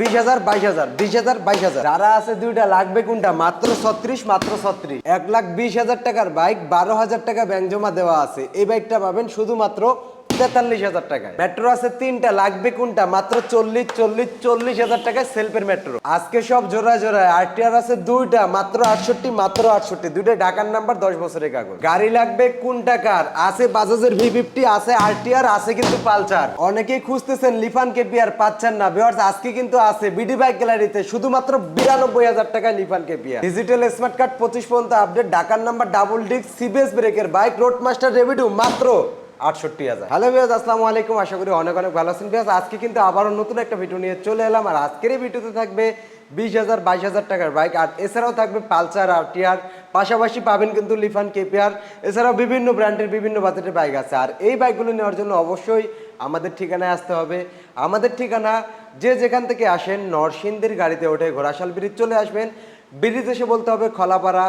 বিশ হাজার, বাইশ হাজার, বিশ হাজার, বাইশ হাজার। আছে দুইটা, লাগবে কোনটা? মাত্র ছত্রিশ মাত্র ছত্রিশ। এক লাখ বিশ হাজার টাকার বাইক, বারো হাজার টাকা ব্যাংক জমা দেওয়া আছে। এই বাইকটা পাবেন শুধুমাত্র তেতাল্লিশ হাজার টাকায়। মেট্রো আছে তিনটা, লাগবে কোনটা? মাত্র চল্লিশ চল্লিশ চল্লিশ হাজার টাকায় সেলফের মেট্রো। আজকে সব জোড়া জোড়ায় আরটিআর আছে দুইটা, মাত্র আটষট্টি মাত্র আটষট্টি। দুইটা ঢাকার নাম্বার দশ বছরের কাগজ। গাড়ি লাগবে কোন টাকার আছে বাজাজের ভি ফিফটি আছে আরটিআর আছে কিন্তু পালচার অনেকেই খুঁজতেছেন লিফান কেপিআর পাচ্ছেন না। বিহার্স আজকে কিন্তু আছে বিডি বাইক গ্যালারিতে শুধুমাত্র বিরানব্বই হাজার টাকায় Lifan KPR. Digital smart card পঁচিশ পর্যন্ত আপডেট ঢাকার নাম্বার ডাবল ডিস্ক সিবিএস ব্রেকের বাইক রোড মাস্টার রেভিডিউ মাত্র আটষট্টি হাজার। হ্যালো বিয়াজ আসসালামু আলাইকুম। আশা করি অনেক অনেক ভালো আছেন। বিয়াজ আজকে কিন্তু আবারও নতুন একটা ভিডিও নিয়ে চলে এলাম। আর আজকের এই ভিডিওতে থাকবে বিশ হাজার, বাইশ হাজার টাকার বাইক আর এছাড়াও থাকবে পালসার আর টিআর পাশাপাশি পাবেন কিন্তু লিফান কেপিআর। এছাড়াও বিভিন্ন ব্র্যান্ডের বিভিন্ন বাজেটের বাইক আছে। আর এই বাইকগুলো নেওয়ার জন্য অবশ্যই আমাদের ঠিকানায় আসতে হবে। আমাদের ঠিকানা, যে যেখান থেকে আসেন নরসিংদীর গাড়িতে ওঠে ঘোড়াশাল ব্রিজ চলে আসবেন। ব্রিজ এসে বলতে হবে Khalapara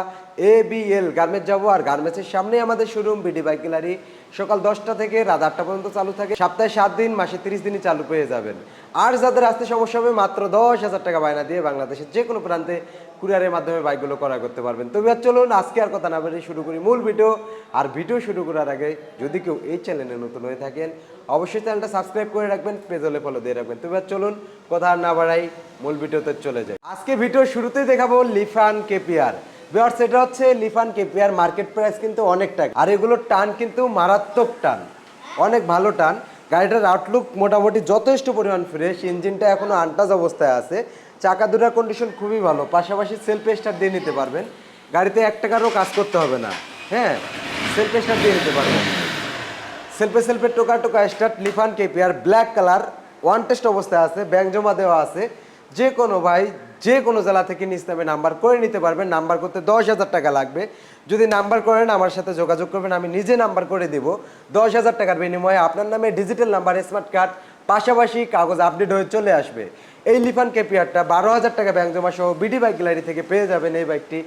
A B L garments যাব আর গার্মেন্টসের সামনেই আমাদের শোরুম বিডি বাইক গ্যালারি সকাল দশটা থেকে রাত আটটা পর্যন্ত চালু থাকে। সপ্তাহে সাত দিন, মাসে তিরিশ দিনই চালু পেয়ে যাবেন। আর যাদের আসতে সমস্যা হবে, মাত্র দশ হাজার টাকা বায়না দিয়ে বাংলাদেশের যে কোনো প্রান্তে কুরিয়ারের মাধ্যমে বাইকগুলো ক্রয় করতে পারবেন। তবে আর চলুন, আজকে আর কথা না বেরিয়ে শুরু করি মূল ভিডিও আর ভিডিও শুরু করার আগে যদি কেউ এই চ্যানেলে নতুন হয়ে থাকেন, অবশ্যই চ্যানেলটা সাবস্ক্রাইব করে রাখবেন পেজ হলে ফলো দিয়ে রাখবেন। তবে আর চলুন, কথা আর না বাড়াই, মূল ভিডিওতে চলে যায় আজকে ভিডিও শুরুতেই দেখাবো লিফান কেপিআর বিয়ার্স এটা হচ্ছে লিফান কেপিআর মার্কেট প্রাইস কিন্তু অনেক টাকা। আর এগুলোর টান কিন্তু মারাত্মক টান। অনেক ভালো টান। গাড়িটার আউটলুক মোটামুটি যথেষ্ট পরিমাণ ফ্রেশ ইঞ্জিনটা এখনও আনটাজ অবস্থায় আছে। চাকা দুটার কন্ডিশন খুবই ভালো। পাশাপাশি সেলফ স্টার দিয়ে নিতে পারবেন। গাড়িতে এক টাকারও কাজ করতে হবে না। হ্যাঁ সেলফ স্টার দিয়ে নিতে পারবেন। সেলফে সেলফে টোকা টোকা start Lifan KPR black colour one test অবস্থায় আছে। ব্যাংক জমা দেওয়া আছে। যে কোনো ভাই যে কোনো জেলা থেকে নিজ নামে নাম্বার করে নিতে পারবেন। নাম্বার করতে দশ হাজার টাকা লাগবে। যদি নাম্বার করেন, আমার সাথে যোগাযোগ করবেন, আমি নিজে নাম্বার করে দেব। দশ হাজার টাকার বিনিময়ে আপনার নামে ডিজিটাল নাম্বার, স্মার্ট কার্ড, পাশাপাশি কাগজ আপডেট হয়ে চলে আসবে। এই লিফান কেপিআরটা বারো হাজার টাকা ব্যাংক জমা সহ বিডি বাইক গ্যালারি থেকে পেয়ে যাবেন এই বাইকটি।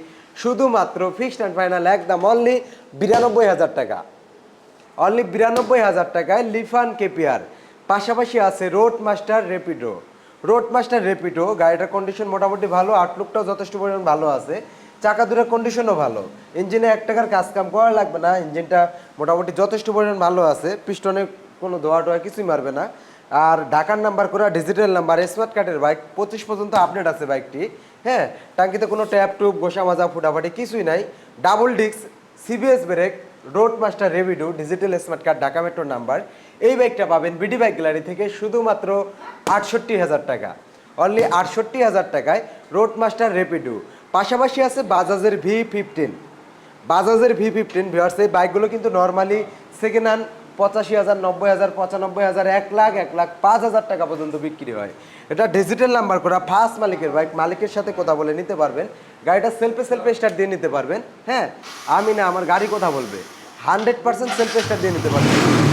শুধুমাত্র ফিক্সড অ্যান্ড ফাইনাল, একদম অনলি বিরানব্বই হাজার টাকা। অনলি বিরানব্বই হাজার টাকায় লিফান কেপিআর। পাশাপাশি আছে Road Master Rapido. Road Master Rapido গাড়িটার কন্ডিশন মোটামুটি ভালো আউটলুকটাও যথেষ্ট পরিমাণ ভালো আছে। চাকা দুটার কন্ডিশনও ভালো ইঞ্জিনে এক টাকার কাজ কাম করা লাগবে না ইঞ্জিনটা মোটামুটি যথেষ্ট পরিমাণ ভালো আছে পিস্টনে কোনো দোয়া টোয়া কিছুই মারবে না। আর ঢাকার নাম্বার করা ডিজিটাল নাম্বার স্মার্ট কার্ডের বাইক পঁচিশ পর্যন্ত আপডেট আছে বাইকটি হ্যাঁ টাঙ্কিতে কোনো ট্যাপ টুপ গোসা মাজা ফুটাফাটি কিছুই নাই। Double disc CBS brake Road Master রেভিডিউ digital smart card Dhaka মেট্রোর নাম্বার এই বাইকটা পাবেন বিডি বাইক গ্যালারি থেকে শুধুমাত্র আটষট্টি হাজার টাকা। অনলি আটষট্টি হাজার টাকায় রোড মাস্টার রেপিডু পাশাপাশি আছে বাজাজের ভি ফিফটিন বাজাজের ভি ফিফটিন ভিওয়ার্স এই বাইকগুলো কিন্তু নর্মালি সেকেন্ড হ্যান্ড পঁচাশি হাজার, নব্বই হাজার, পঁচানব্বই হাজার, এক লাখ এক লাখ, পাঁচ হাজার টাকা পর্যন্ত বিক্রি হয়। এটা ডিজিটাল নাম্বার করা ফার্স্ট মালিকের বাইক মালিকের সাথে কথা বলে নিতে পারবেন। গাড়িটা সেলফে সেলফে স্টার্ট দিয়ে নিতে পারবেন হ্যাঁ? আমি না, আমার গাড়ি কথা বলবে। হান্ড্রেড পার্সেন্ট সেলফে স্টার্ট দিয়ে নিতে পারবেন।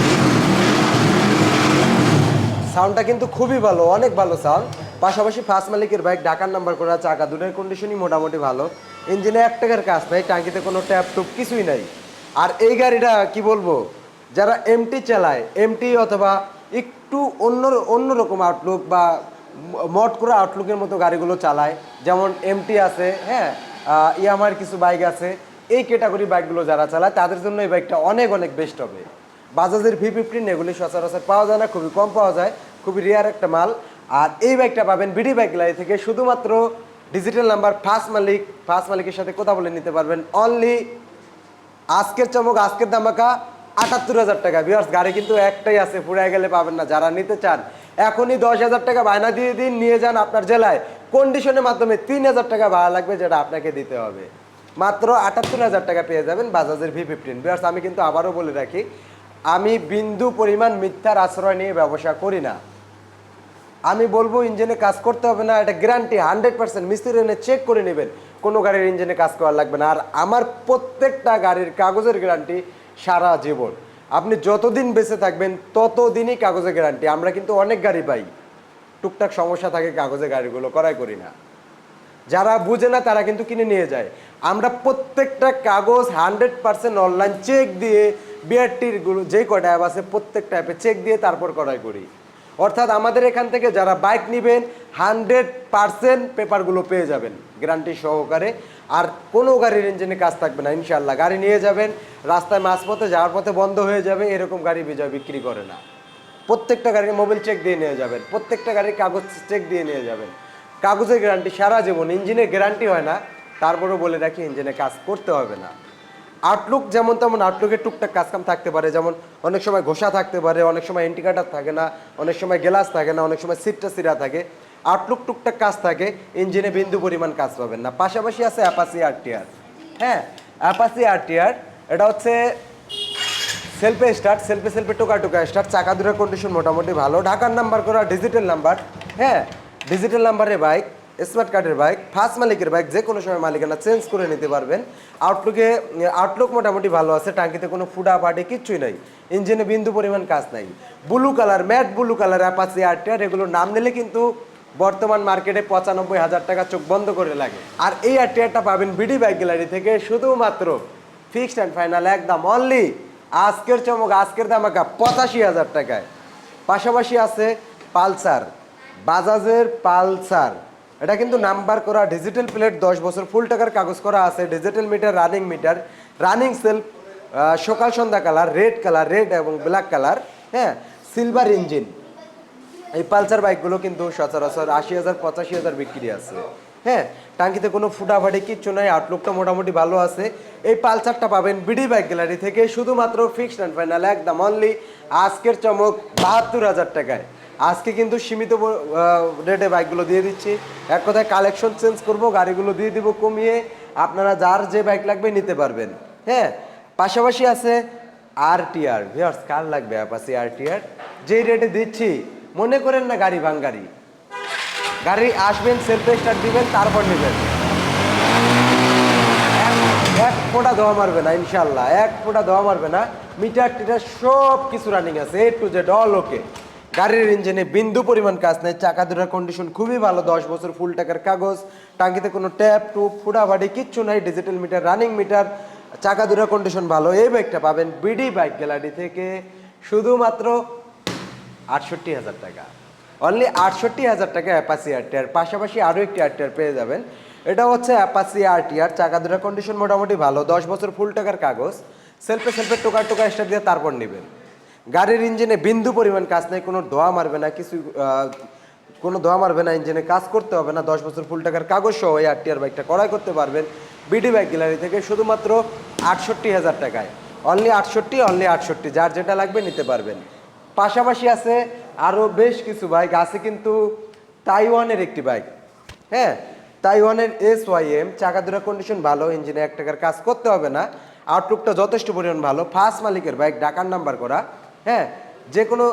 সাউন্ডটা কিন্তু খুবই ভালো, অনেক ভালো সাউন্ড। পাশাপাশি ফার্স্ট মালিকের বাইক ঢাকার নাম্বার করা চাকা দুটোর কন্ডিশনই মোটামুটি ভালো। ইঞ্জিনে এক টাকার কাজ নাই টাঙ্কিতে কোনো ট্যাপ টুপ কিছুই নাই। আর এই গাড়িটা কি বলব, যারা এমটি চালায় এমটি অথবা একটু অন্য অন্যরকম আউটলুক বা মট করা আউটলুকের মতো গাড়িগুলো চালায়, যেমন এমটি আছে হ্যাঁ ইয়ামার কিছু বাইক আছে, এই ক্যাটাগরি বাইকগুলো যারা চালায়, তাদের জন্য এই বাইকটা অনেক অনেক বেস্ট হবে। বাজাজের ভি ফিফটিন এগুলি সচরাচর পাওয়া যায় না, খুবই কম পাওয়া যায়। খুবই রেয়ার একটা মাল। আর এই বাইকটা পাবেন বিডি বাইক গ্যালারি থেকে শুধুমাত্র ডিজিটাল নাম্বার ফার্স্ট মালিক ফার্স্ট মালিকের সাথে কথা বলে নিতে পারবেন। অনলি আজকের চমক, আজকের দামাকা আটাত্তর হাজার টাকা। বিয়ার্স গাড়ি কিন্তু একটাই আছে ফুরাই গেলে পাবেন না। যারা নিতে চান, এখনই দশ হাজার টাকা বায়না দিয়ে দিন, নিয়ে যান আপনার জেলায়। কন্ডিশনের মাধ্যমে তিন হাজার টাকা ভাড়া লাগবে যেটা আপনাকে দিতে হবে। মাত্র আটাত্তর হাজার টাকা পেয়ে যাবেন বাজাজের ভি ফিফটিন বিয়ার্স আমি কিন্তু আবারও বলে রাখি, আমি বিন্দু পরিমাণ মিথ্যার আশ্রয় নিয়ে ব্যবসা করি না। আমি বলব ইঞ্জিনে কাজ করতে হবে না, এটা গ্যারান্টি হান্ড্রেড পার্সেন্ট মিস্ত্রি এনে চেক করে নেবেন, কোনো গাড়ির ইঞ্জিনে কাজ করা লাগবে না। আর আমার প্রত্যেকটা গাড়ির কাগজের গ্যারান্টি সারা জীবন। আপনি যতদিন বেঁচে থাকবেন, ততদিনই কাগজের গ্যারান্টি আমরা কিন্তু অনেক গাড়ি পাই, টুকটাক সমস্যা থাকে কাগজে গাড়িগুলো, করাই করি না। যারা বুঝে না, তারা কিন্তু কিনে নিয়ে যায়। আমরা প্রত্যেকটা কাগজ হান্ড্রেড পার্সেন্ট অনলাইন চেক দিয়ে বিআরটিরগুলো, যে কটা অ্যাপ আছে, প্রত্যেকটা অ্যাপে চেক দিয়ে তারপর করাই করি। অর্থাৎ আমাদের এখান থেকে যারা বাইক নেবেন হান্ড্রেড পার্সেন্ট পেপারগুলো পেয়ে যাবেন গ্যারান্টি সহকারে। আর কোনো গাড়ির ইঞ্জিনে কাজ থাকবে না ইনশাল্লাহ গাড়ি নিয়ে যাবেন, রাস্তায় মাঝপথে যাওয়ার পথে বন্ধ হয়ে যাবে, এরকম গাড়ি বিজয় বিক্রি করে না। প্রত্যেকটা গাড়ির মোবাইল চেক দিয়ে নিয়ে যাবেন, প্রত্যেকটা গাড়ির কাগজ চেক দিয়ে নিয়ে যাবেন। কাগজের গ্যারান্টি সারা জীবন ইঞ্জিনের গ্যারান্টি হয় না, তারপরেও বলে রাখি ইঞ্জিনে কাজ করতে হবে না। আউটলুক যেমন তেমন আউটলুকের টুকটাক কাজকাম থাকতে পারে। যেমন অনেক সময় ঘোষা থাকতে পারে, অনেক সময় ইন্ডিকেটার থাকে না, অনেক সময় গ্লাস থাকে না, অনেক সময় সিটটা সিরা থাকে। আউটলুক টুকটাক কাজ থাকে ইঞ্জিনে বিন্দু পরিমাণ কাজ পাবেন না। পাশাপাশি আছে অ্যাপাসি আরটিআর হ্যাঁ অ্যাপাসি আরটিআর এটা হচ্ছে সেলফে স্টার্ট সেলফে সেলফে টোকা টোকা স্টার্ট চাকা দুটার কন্ডিশন মোটামুটি ভালো। ঢাকার নাম্বার করা ডিজিটাল নাম্বার হ্যাঁ ডিজিটাল নাম্বারের বাইক স্মার্ট কার্ডের বাইক ফার্স্ট মালিকের বাইক যে কোনো সময় মালিকানা চেঞ্জ করে নিতে পারবেন। আউটলুকে আউটলুক মোটামুটি ভালো আছে, টাঙ্কিতে কোনো ফুডা পাটি কিচ্ছুই নাই। ইঞ্জিনে বিন্দু পরিমাণ কাজ নাই। Blue colour matte blue colour Apache RTR এগুলোর নাম নিলে কিন্তু বর্তমান মার্কেটে পঁচানব্বই হাজার টাকা চোখ বন্ধ করে লাগে। আর এই আরটিআরটা পাবেন বিডি বাইক গ্যালারি থেকে শুধুমাত্র ফিক্সড অ্যান্ড ফাইনাল একদম অনলি আজকের চমক, আজকের দামাকা পঁচাশি হাজার টাকায়। পাশাপাশি আছে পালসার, বাজাজের পালসার। এটা কিন্তু নাম্বার করা ডিজিটাল প্লেট দশ বছর ফুল টাকার কাগজ করা আছে digital meter running meter running self সকাল, সন্ধ্যা কালার রেড কালার রেড এবং ব্ল্যাক কালার হ্যাঁ সিলভার ইঞ্জিন এই পালসার বাইকগুলো কিন্তু সচরাচর আশি হাজার, পঁচাশি হাজার বিক্রি আছে। হ্যাঁ টাঙ্কিতে কোনো ফুটাফাটি কিচ্ছু নাই আউটলুকটা মোটামুটি ভালো আছে। এই পালসারটা পাবেন বিডি বাইক গ্যালারি থেকে, শুধুমাত্র ফিক্সড অ্যান্ড ফাইনাল একদম অনলি আজকের চমক বাহাত্তর হাজার টাকায়। আজকে কিন্তু সীমিত রেটে বাইকগুলো দিয়ে দিচ্ছি। এক কথায় কালেকশন চেঞ্জ করব, গাড়িগুলো দিয়ে দিব, কমিয়ে আপনারা যার যে বাইক লাগবে নিতে পারবেন। হ্যাঁ? পাশাপাশি আছে আর টিআর ভিওর্স কার লাগবে অ্যাপাসি আর টিআর যেই রেটে দিচ্ছি, মনে করেন না গাড়ি ভাঙ্গারি। গাড়ি আসবেন সেলফ স্টার্ট দিবেন, তারপর নেবেন। এক- ফোঁটা ধোয়া মারবে না ইনশাল্লাহ এক ফোঁটা ধোয়া মারবে না। মিটার টিটার সব কিছু রানিং আছে A to Z all okay গাড়ির ইঞ্জিনে বিন্দু পরিমাণ কাজ নেই, চাকা দুটার কন্ডিশন খুবই ভালো, দশ বছর ফুল টাকার কাগজ টাঙ্কিতে কোনো ট্যাপ টুপ ফুটাফাটি কিচ্ছু নাই ডিজিটাল মিটার রানিং মিটার চাকা দুটার কন্ডিশন ভালো। এই বাইকটা পাবেন বিডি বাইক গ্যালারি থেকে শুধুমাত্র আটষট্টি হাজার টাকা। অনলি আটষট্টি হাজার টাকা অ্যাপাসি আরটিআর পাশাপাশি আরও একটি আরটিআর পেয়ে যাবেন। এটা হচ্ছে অ্যাপাসি আর আরটিআর চাকা দুটার কন্ডিশন মোটামুটি ভালো, দশ বছর ফুল টাকার কাগজ সেলফে সেলফে টোকার টোকা স্টার দিয়ে তারপর নেবেন। গাড়ির ইঞ্জিনে বিন্দু পরিমাণ কাজ নেই, কোনো ধোয়া মারবে না, কিছু কোনো ধোয়া মারবে না, ইঞ্জিনে কাজ করতে হবে না, দশ বছর ফুল টাকার কাগজ সহ এই আরটিআর বাইকটা ক্রয় করতে পারবেন বিডি বাইক গ্যালারি থেকে শুধুমাত্র আটষট্টি হাজার টাকায়। অনলি আটষট্টি অনলি আটষট্টি, যার যেটা লাগবে নিতে পারবেন। পাশাপাশি আছে আরও বেশ কিছু বাইক আছে কিন্তু তাইওয়ানের একটি বাইক হ্যাঁ তাইওয়ানের এস ওয়াই এম চাকা দুটা কন্ডিশন ভালো, ইঞ্জিনে এক টাকার কাজ করতে হবে না। আউটলুকটা যথেষ্ট পরিমাণ ভালো ফার্স্ট মালিকের বাইক ডাকার নাম্বার করা। হ্যাঁ যে কোনো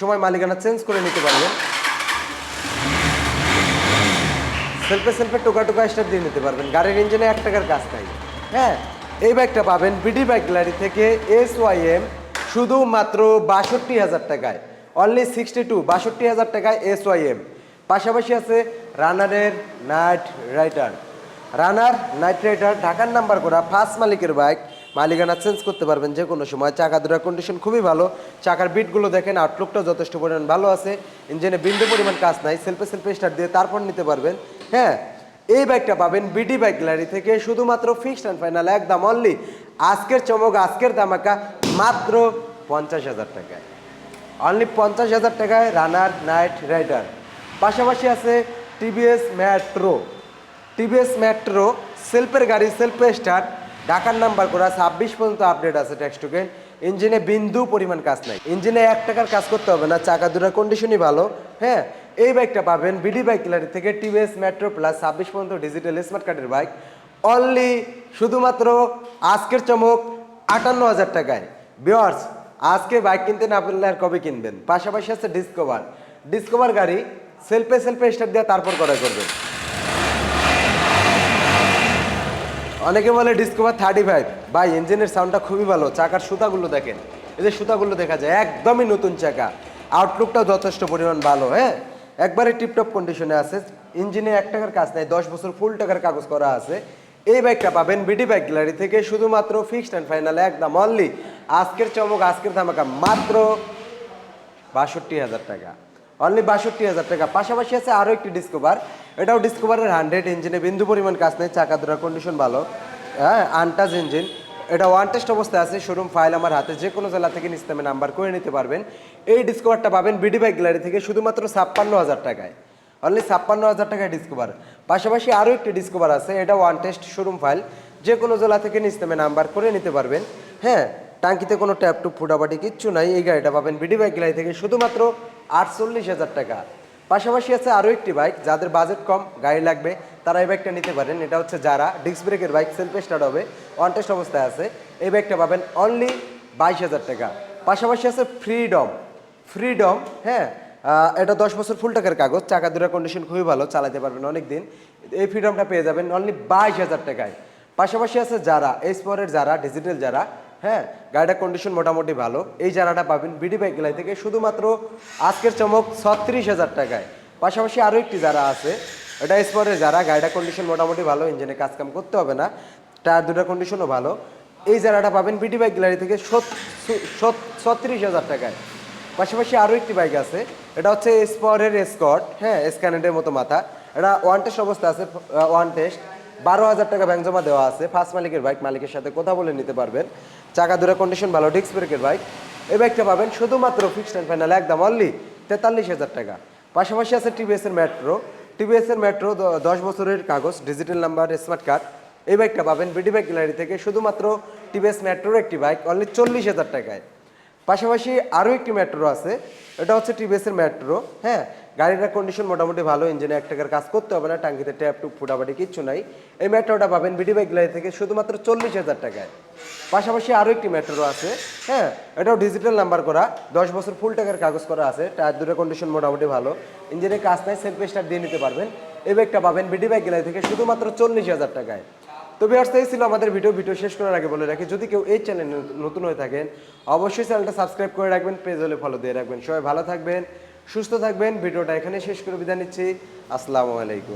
সময় মালিকানা চেঞ্জ করে নিতে পারবেন। সেলফে সেলফে টোকা টোকা স্টার দিয়ে নিতে পারবেন। গাড়ির ইঞ্জিনে এক টাকার কাজ নাই। হ্যাঁ এই বাইকটা পাবেন বিডি বাইক গ্যালারি থেকে এস ওয়াই এম শুধুমাত্র বাষট্টি হাজার টাকায়। অনলি সিক্সটি টু বাষট্টি হাজার টাকায় এস ওয়াই এম পাশাপাশি আছে রানারের Knight Rider Runner Knight Rider ঢাকার নাম্বার করা ফার্স্ট মালিকের বাইক মালিকানা চেঞ্জ করতে পারবেন যে কোনো সময়। চাকা দুটার কন্ডিশন খুবই ভালো। চাকার বিটগুলো দেখেন আউটলুকটা যথেষ্ট পরিমাণ ভালো আছে। ইঞ্জিনে বিন্দু পরিমাণ কাজ নাই সেলফে সেলফে স্টার্ট দিয়ে তারপর নিতে পারবেন। হ্যাঁ এই বাইকটা পাবেন বিডি বাইক গ্যালারি থেকে শুধুমাত্র ফিক্সড অ্যান্ড ফাইনাল একদম অনলি আজকের চমক, আজকের দামাকা মাত্র পঞ্চাশ হাজার টাকায়। অনলি পঞ্চাশ হাজার টাকায় রানার নাইট রাইডার পাশাপাশি আছে টিভিএস মেট্রো টিভিএস ম্যাট্রো সেলফের গাড়ি সেলফে স্টার্ট ঢাকার নাম্বার করা ছাব্বিশ পর্যন্ত আপডেট আছে টেক্সট টোকেন ইঞ্জিনে বিন্দু পরিমাণ কাজ নাই। ইঞ্জিনে এক টাকার কাজ করতে হবে না, চাকা দুটার কন্ডিশনই ভালো হ্যাঁ? এই বাইকটা পাবেন বিডি বাইক গ্যালারি থেকে টিভিএস মেট্রো প্লাস ছাব্বিশ পর্যন্ত ডিজিটাল স্মার্ট কার্ডের বাইক অনলি শুধুমাত্র আজকের চমক আটান্ন হাজার টাকায়। বিয়ার্স আজকে বাইক কিনতে না পারলে আর কবে কিনবেন? পাশাপাশি আছে ডিসকভার ডিসকভার গাড়ি সেলফে সেলফে স্টার্ট দিয়ে তারপর করা করবেন। অনেকে বলে ডিসকভার থার্টি ফাইভ ভাই ইঞ্জিনের সাউন্ডটা খুবই ভালো। চাকার সুতাগুলো দেখেন। এই যে সুতাগুলো দেখা যায়, একদমই নতুন চাকা। আউটলুকটাও যথেষ্ট পরিমাণ ভালো হ্যাঁ? একবারে টিপটপ কন্ডিশনে আছে। ইঞ্জিনে এক টাকার কাজ নেই, দশ বছর ফুল টাকার কাগজ করা আছে। এই বাইকটা পাবেন বিডি বাইক গ্যালারি থেকে শুধুমাত্র ফিক্সড অ্যান্ড ফাইনাল একদম অনলি আজকের চমক, আজকের ধামাকা, মাত্র বাষট্টি হাজার টাকা। অনলি বাষট্টি হাজার টাকা। পাশাপাশি আছে আরও একটি ডিসকভার এটাও ডিসকভারের হান্ড্রেড ইঞ্জিনে বিন্দু পরিমাণ কাজ নেই, চাকা দুরা কন্ডিশন ভালো। হ্যাঁ আনটাজ ইঞ্জিন এটা ওয়ান টেস্ট অবস্থায় আছে শোরুম ফাইল আমার হাতে। যে কোনো জেলা থেকে নিস্তামে নাম্বার করে নিতে পারবেন। এই ডিসকভারটা পাবেন বিডি বাইক গ্যালারি থেকে শুধুমাত্র ছাপ্পান্ন হাজার টাকায়। অনলি ছাপ্পান্ন হাজার টাকায় ডিসকভার পাশাপাশি আরও একটি ডিসকভার আছে, এটা ওয়ান টেস্ট শোরুম ফাইল যে কোনো জেলা থেকে নিস্তামে নাম্বার করে নিতে পারবেন। হ্যাঁ টাঙ্কিতে কোনো ট্যাপ টুপ ফুটাফাটি কিচ্ছু নাই। এই গাড়িটা পাবেন বিডি বাইক গ্যালারি থেকে। শুধুমাত্র আটচল্লিশ হাজার টাকা। পাশাপাশি আছে আরও একটি বাইক, যাদের বাজেট কম, গাড়ি লাগবে, তারা এই বাইকটা নিতে পারেন। এটা হচ্ছে যারা ডিস্ক ব্রেকের বাইক সেলফে স্টার্ট হবে ওয়ান টেস্ট অবস্থায় আছে। এই বাইকটা পাবেন অনলি বাইশ হাজার টাকা। পাশাপাশি আছে ফ্রিডম ফ্রিডম হ্যাঁ এটা দশ বছর ফুল টাকার কাগজ, চাকা দুরা কন্ডিশন খুবই ভালো, চালাতে পারবেন অনেক দিন এই ফ্রিডমটা পেয়ে যাবেন অনলি বাইশ হাজার টাকায়। পাশাপাশি আছে যারা এই যারা ডিজিটাল যারা হ্যাঁ গাড়িটার কন্ডিশন মোটামুটি ভালো। এই যারাটা পাবেন বিডি বাইক গেলাই থেকে শুধুমাত্র আজকের চমক ছত্রিশ হাজার টাকায়। পাশাপাশি আরও একটি যারা আছে, এটা স্পোরের যারা, গাড়িটার কন্ডিশন মোটামুটি ভালো ইঞ্জিনে কাজ কাম করতে হবে না, টায়ার দুটার কন্ডিশনও ভালো। এই যারাটা পাবেন বিডি বাইক গ্যালারি থেকে ছত্রিশ হাজার টাকায়। পাশাপাশি আরও একটি বাইক আছে, এটা হচ্ছে স্পরের স্কট হ্যাঁ স্ক্যানেডের মতো মাথা। এটা ওয়ান টেস্ট অবস্থা আছে ওয়ান টেস্ট বারো হাজার টাকা ব্যাংক জমা দেওয়া আছে ফার্স্ট মালিকের বাইক মালিকের সাথে কথা বলে নিতে পারবেন। চাকা দূরে কন্ডিশন ভালো ডিস্ক ব্রেকের বাইক এই বাইকটা পাবেন শুধুমাত্র ফিক্সড অ্যান্ড ফাইনাল একদম অনলি তেতাল্লিশ হাজার টাকা। পাশাপাশি আছে টিভিএস এর মেট্রো টিভিএস এর মেট্রো দশ বছরের কাগজ ডিজিটাল নাম্বার স্মার্ট কার্ড এই বাইকটা পাবেন বিডি বাইক গ্যালারি থেকে শুধুমাত্র টিভিএস মেট্রোর একটি বাইক অনলি চল্লিশ হাজার টাকায়। পাশাপাশি আরও একটি মেট্রো আছে, এটা হচ্ছে টিভিএস এর মেট্রো হ্যাঁ? গাড়িটার কন্ডিশন মোটামুটি ভালো ইঞ্জিনে এক টাকার কাজ করতে হবে না, টাঙ্কিতে ট্যাপ টুপ ফুটাফাটি কিচ্ছু নাই। এই মেট্রোটা পাবেন বিডি বাইক গ্যালারি থেকে শুধুমাত্র চল্লিশ হাজার টাকায়। পাশাপাশি আরও একটি মেট্রো আছে হ্যাঁ? এটাও ডিজিটাল নাম্বার করা, দশ বছর ফুল টাকার কাগজ করা আছে, টায়ার দুটো কন্ডিশন মোটামুটি ভালো। ইঞ্জিনের কাজ নাই সেলফ স্টার্ট দিয়ে নিতে পারবেন। এই বাইকটা পাবেন বিডি বাইক গ্যালারি থেকে শুধুমাত্র চল্লিশ হাজার টাকায়। তো বিহার্স এই ছিল আমাদের ভিডিও ভিডিও শেষ করার আগে বলে রাখি, যদি কেউ এই চ্যানেল নতুন হয়ে থাকেন, অবশ্যই চ্যানেলটা সাবস্ক্রাইব করে রাখবেন পেজ হলে ফলো দিয়ে রাখবেন। সবাই ভালো থাকবেন সুস্থ থাকবেন ভিডিওটা এখানে শেষ করে বিদায় নিচ্ছি। আসসালামু আলাইকুম।